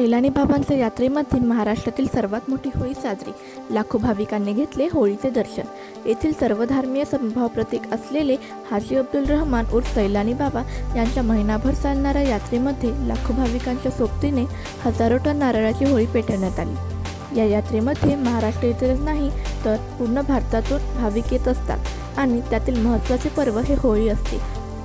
सैलानी बाबांच्या यात्रेमध्ये महाराष्ट्रातील सर्वात मोठी होळी साजरी. लाखो भाविकांनी घेतले होळीचे दर्शन. येथील सर्वधर्मीय संभाव समभाव प्रतीक असलेले हाजी अब्दुल रहमान उर्फ सैलानी बाबा यांच्या महिनाभर चालणाऱ्या यात्रेमध्ये लाखो भाविकांच्या सोबतीने हजारो टन नारळाची होळी पेटवण्यात आली. या यात्रेमध्ये महाराष्ट्र येथीलच नाही तर पूर्ण भारतातून भाविक येत असतात आणि त्यातील महत्त्वाचे पर्व हे होळी असते.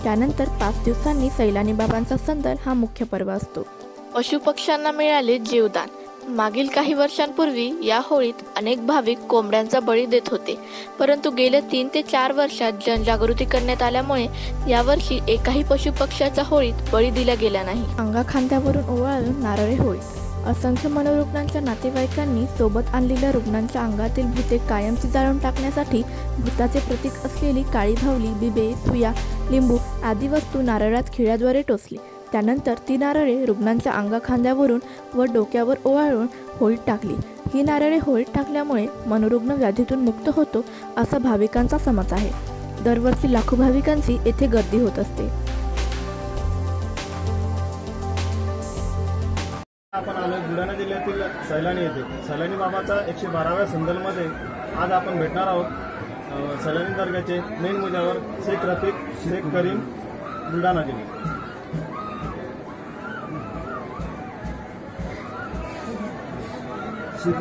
त्यानंतर पाच दिवसांनी सैलानी बाबांचा संदल हा मुख्य पर्व असतो. पशुपक्ष्यांना मिळाले जीवदान. मागील काही वर्षांपूर्वी या होळीत अनेक भाविक कोंबड्यांचा बळी देत होते. परंतु गेल्या तीन ते चार वर्षात जनजागृती करण्यात आल्यामुळे यावर्षी एकाही पशुपक्ष्याचा होळीत बळी दिला गेला नाही. अंगा खांद्यावरून ओवाळून नारळे होळी असंख्य मनोरुग्णांच्या नातेवाईकांनी सोबत आणलेल्या रुग्णांच्या अंगातील भूते कायमची जाळून टाकण्यासाठी भूताचे प्रतीक असलेली काळी भावली बिबे सुया लिंबू आदी वस्तू नारळात खिळ्याद्वारे टोचली. त्यानंतर ती नारळे रुग्णांच्या अंगाखांद्यावरून व डोक्यावर ओवाळून होळीत टाकली. ही नारळे होळीत टाकल्यामुळे मनोरुग्ण व्याधीतून मुक्त होतो असा भाविकांचा समज आहे. दरवर्षी लाखो भाविकांची येथे गर्दी होत असते. आपण आलो बुलढाणा जिल्ह्यातील सैलानी येथे. सैलानी बाबाचा एकशे बाराव्या संदलमध्ये आज आपण भेटणार आहोत. सैलानी दर्ग्याचे मेन मुद्द्यावर शेख रफीक शेख करीम बुलढाणा जिल्हा है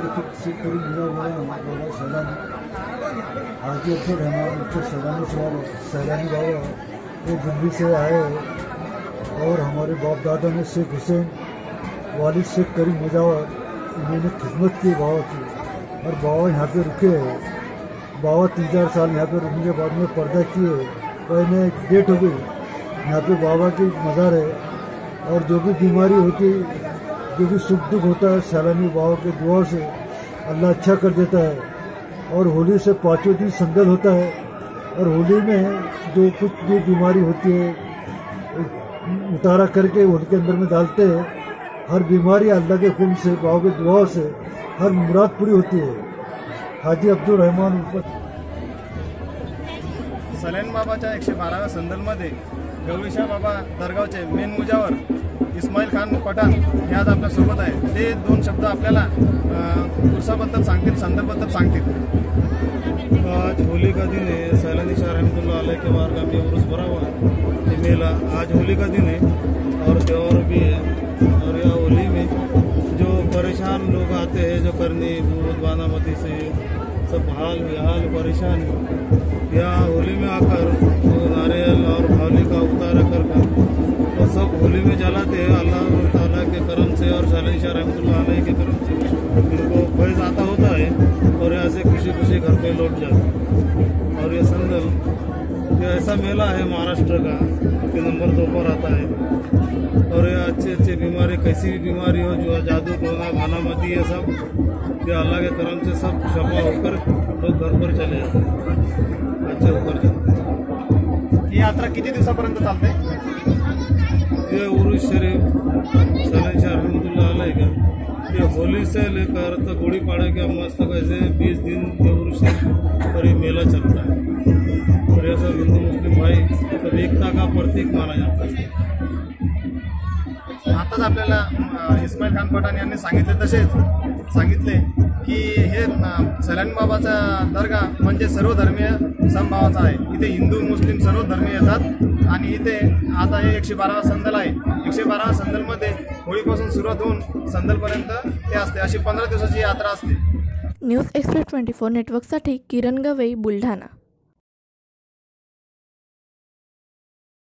बाबा सैलानी हाजी अब्दुल रहमान उनके सैलानी सैलानी बाबा वो दिल्ली से आए और हमारे बाप दादा ने शेख हुसैन वालिद शेख करीम मुजावर। इन्होंने खिदमत की, बाबा की। और बाबा यहाँ पे रुके हैं। बाबा तीन चार साल यहाँ पे रुकने के बाद में पर्दा किए। और पहले डेट हो गई। यहाँ पे बाबा की मज़ार है। और जो भी बीमारी होती जो भी सुख दुख होता है, सैलानी बाबा के दुआ से अल्लाह अच्छा कर देता है। और होली से पाँचों दिन संदल होता है। और होली में जो कुछ भी बीमारी होती है, उतारा करके उनके अंदर में डालते हैं, हर बीमारी अल्लाह के हुक्म से बाबा के दुआ से, हर मुराद पूरी होती है। हाजी अब्दुल रहमान सैलानी बाबाच्या एकशे बाराव्या संदलमध्ये गौरीशा बाबा दरगावचे मेन मुजावर इस्माईल खान पठाण, हे आज सोबत आहे. ते दोन शब्द आपल्याला उर्साबद्दल सांगतील, संदर्भबद्दल सांगतील. आज होली का दिन है, सैलानी शाह रहमतुल्लाह अलैह के बारगाह में उर्स भरा हुआ है, ये मेला आज होली का दिन है, और त्यौहार भी है, और यह होली में जो परेशान लोग आते हैं, जो करनी भूत बानामती से, सब हाल बेहाल, परेशान है। यहाँ होली में आकर वो नारियल और भावली का उतारा कर में जलाते हैं अल्लाह ताला के करम से और शाह रहमतुल्लाह के करम से। इनको फैज आता होता है और यहाँ से खुशी खुशी घर पे लौट जाते हैं। और ये संदल ये ऐसा मेला है महाराष्ट्र का कि नंबर दो पर आता है। और ये अच्छे अच्छे बीमारी, कैसी भी बीमारी हो, जो जादू टोना भानामती है सब, ये अल्लाह के करम से सब शफा होकर लोग घर पर चले जाते हैं। अच्छे होकर जाते हैं। ही यात्रा दिवसापर्यंत चालते या उरुस शरीफ सैलन शाह रहमतुल्लाह का ते होली से लेकर तो गुड़ी पाड़ा के मस्त तक बीस दिन ते उरुस शरीफ ये मेला चलता है। और सब हिंदू मुस्लिम भाई सब एकता का प्रतीक माना जाता है। आताच आपल्याला इस्माईल खान पठाण यांनी सांगितले तसेच सांगितले. की हे अ, बाबाचा दर्गा म्हणजे सर्व धर्मीय समभावाचा आहे. इथे हिंदू मुस्लिम सर्व धर्मीय येतात आणि इथे आता हे एकशे बारावा संदल आहे. एकशे बारावा संदलमध्ये होळीपासून सुरुवात होऊन संदलपर्यंत ते असते. अशी पंधरा दिवसाची यात्रा असते. न्यूज एक्सप्रेस ट्वेंटी फोर नेटवर्कसाठी किरण गवई बुलढाणा.